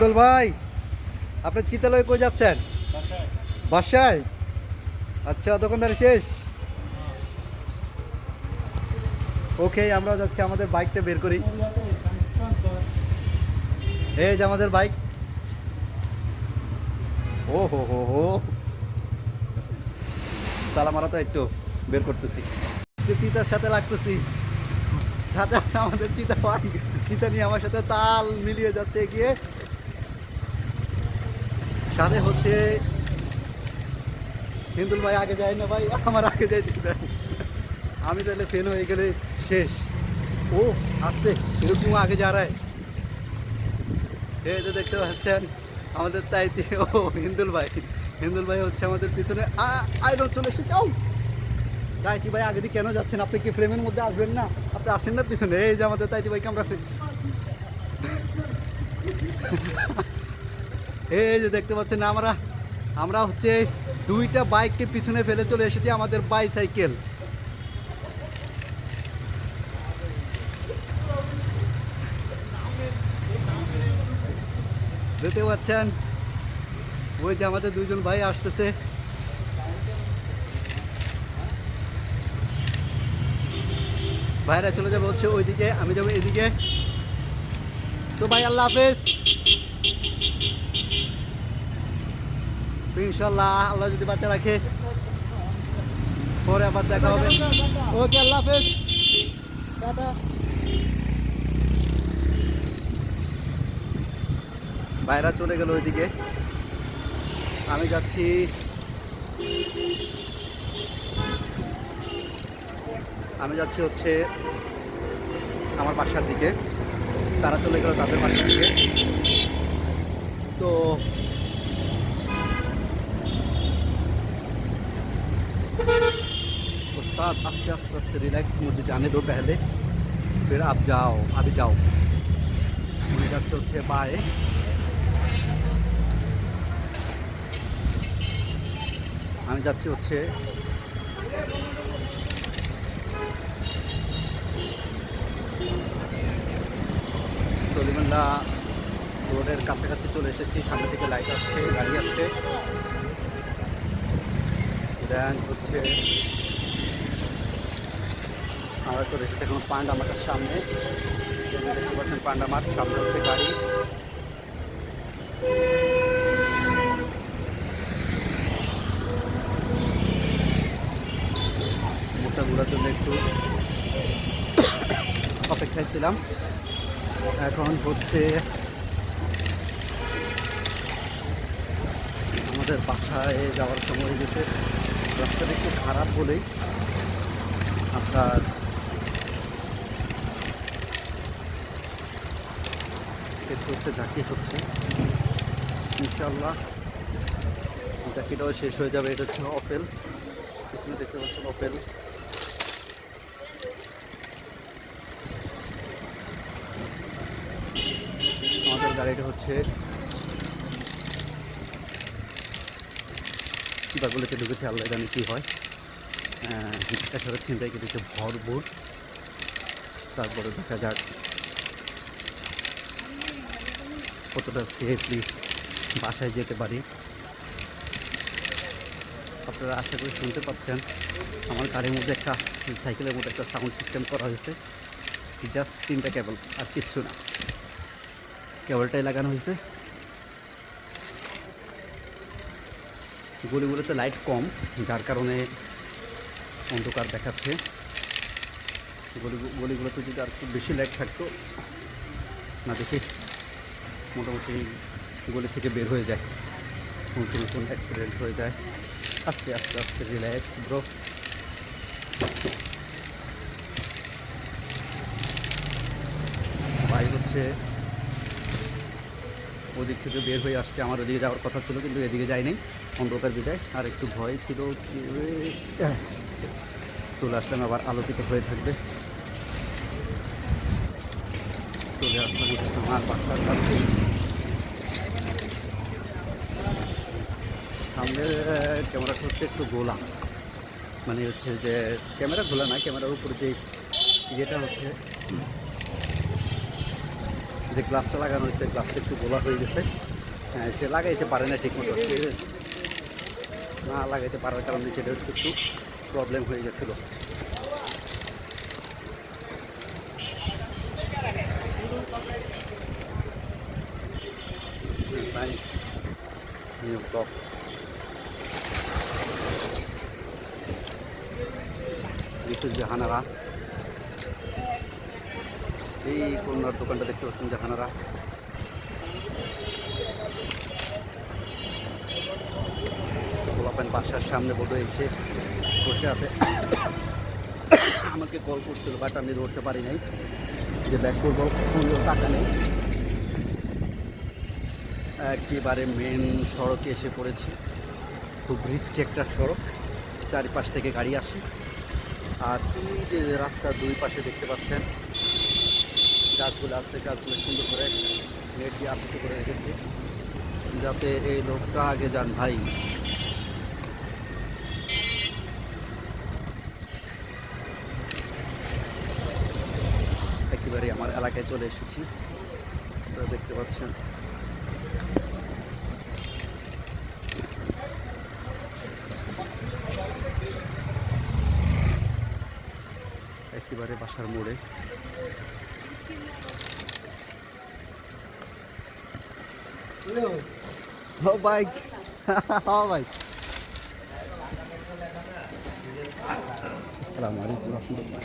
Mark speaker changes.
Speaker 1: হিন্দুল ভাই, আপনি চিতালয় কই যাচ্ছেন? বাসায়? আচ্ছা দোকানদার শেষ। ওকে আমরা যাচ্ছি, আমাদের বাইকটা বের করি। এই যে আমাদের বাইক। ও হো হো হো। তালা মারা তো একটু বের করতেছি। চিতার সাথে লাগতেছি। সাথে আছে আমাদের চিতা ভাই। চিতা নিয়ে আমার সাথে তাল মিলিয়ে যাচ্ছে গিয়ে সাথে হচ্ছে, হিন্দুল ভাই আগে যায় না ভাই, আমার আগে যাই আমি তাহলে ফেল হয়ে গেলে শেষ। ও, আসছে এরকম আগে যা রায় এই যে দেখতে পাচ্ছেন, আমাদের তাইতে ও হিন্দুল ভাই। হিন্দুল ভাই হচ্ছে আমাদের পিছনে। আইরন চলে এসে যাও তাইতি ভাই আগে দিয়ে কেন যাচ্ছেন? আপনি কি ফ্রেমের মধ্যে আসবেন না? আপনি আসেন না পিছনে। এই যে আমাদের তাইতি ভাইকে আমরা এই যে দেখতে পাচ্ছেন আমরা আমরা হচ্ছে দুইটা বাইককে পিছনে ফেলে চলে এসেছি আমাদের বাইসাইকেল। দেখতে পাচ্ছেন, ওই যে আমাদের দুইজন ভাই আসতেছে। ভাইরা চলে যাবে হচ্ছে ওইদিকে, আমি যাব এদিকে। তো ভাই, আল্লাহ হাফেজ। তো ইনশাল্লাহ আল্লাহ যদি বাচ্চা রাখে, পরে আবার দেখা হবে। ওকে, আল্লাহ হাফেজ। বাইরা চলে গেল ওইদিকে। আমি যাচ্ছি। আমি যাচ্ছি হচ্ছে আমার বাসার দিকে। তারা চলে গেল তাদের বাসার দিকে। তো उस्ताद आस्ते आस्ते आस्ते रिलैक्स मुझे जाने दो पहले फिर आप जाओ अभी जाओ উনি যাচ্ছে হচ্ছে বায়ে আমি যাচ্ছি হচ্ছে সলিমাল্লা রোডের কাছাকাছি চলে এসেছি সামনে থেকে লাইট আসছে গাড়ি আসছে দেন হচ্ছে আমরা তো এসেছি এখন পান্ডা মাঠের সামনে। দেখতে পাচ্ছেন পান্ডা মাঠ, সামনে হচ্ছে গাড়ি। মোটা ঘোরার জন্য একটু অপেক্ষায় ছিলাম। এখন হচ্ছে আমাদের বাসায় যাওয়ার সময় হয়ে গেছে। রাস্তাটা একটু খারাপ বলেই আপনার একটু হচ্ছে ঝাঁকি হচ্ছে। ইনশাল্লাহ ঝাঁকিটাও শেষ হয়ে যাবে। এটা হচ্ছে অপেল পিছনে দেখতে পাচ্ছেন অপেল আমাদের গাড়িটা হচ্ছে বাগুলোতে ঢুকেছে, আল্লাহ জানি কী হয়। এছাড়া ছিনতাই কেটেছে ভরপুর। তারপরে দেখা যাক। কতটা সেফলি বাসায় যেতে পারি। আপনারা আশা করি শুনতে পাচ্ছেন, আমার গাড়ির মধ্যে একটা সাইকেলের মধ্যে একটা সাউন্ড সিস্টেম করা হয়েছে। জাস্ট তিনটা কেবল আর কিচ্ছু না। কেবলটাই লাগানো হয়েছে। গলিগুলোতে লাইট কম, যার কারণে অন্ধকার দেখাচ্ছে। গলি গলিগুলোতে যদি আর খুব বেশি লাইট থাকতো, না দেখি মোটামুটি গলি থেকে বের হয়ে যায়। নতুন নতুন অ্যাক্সিডেন্ট হয়ে যায়। আস্তে আস্তে আস্তে রিল্যাক্স ব্রো ভাই হচ্ছে ওদিক থেকে বের হয়ে আসছে। আমার ওদিকে যাওয়ার কথা ছিল, কিন্তু এদিকে যায়নি। অন্ধকার বিদায়। আর একটু ভয় ছিল চলে আসলাম, আবার আলোকিত হয়ে থাকবে। চলে আসলাম আমার বাচ্চার কাছে সামনের ক্যামেরাটা হচ্ছে একটু গোলা। মানে হচ্ছে যে ক্যামেরা খোলা না, ক্যামেরার উপর যে ইয়েটা হচ্ছে, যে গ্লাসটা লাগানো হয়েছে, গ্লাসটা একটু গোলা হয়ে গেছে। হ্যাঁ সে লাগাইতে পারে না ঠিক মতো না লাগাইতে পারার কারণে সেটা হচ্ছে একটু প্রবলেম হয়ে গেছিল। তাই new block This is Jahanara এই করোনার দোকানটা দেখতে পাচ্ছেন জাহানারা গোলাপেন বাসার সামনে বোধ এসে বসে আছে। আমাকে কল করছিল বাট আমি ধরতে পারি নাই। যে ব্যাক করব টাকা নেই। একেবারে মেন সড়কে এসে পড়েছি। খুব রিস্কি একটা সড়ক। চারিপাশ থেকে গাড়ি আসে। আর এই যে রাস্তার দুই পাশে দেখতে পাচ্ছেন, গাছগুলো আছে, গাছগুলো সুন্দর করে নেট দিয়ে আবৃত করে রেখেছে। যাতে এই লোকটা আগে যান ভাই। একেবারে আমার এলাকায় চলে এসেছি। দেখতে পাচ্ছেন একেবারে বাসার মোড়ে। ও বাইক। হ্যাঁ বাইক। আসসালামু রহমতুল্লাহ।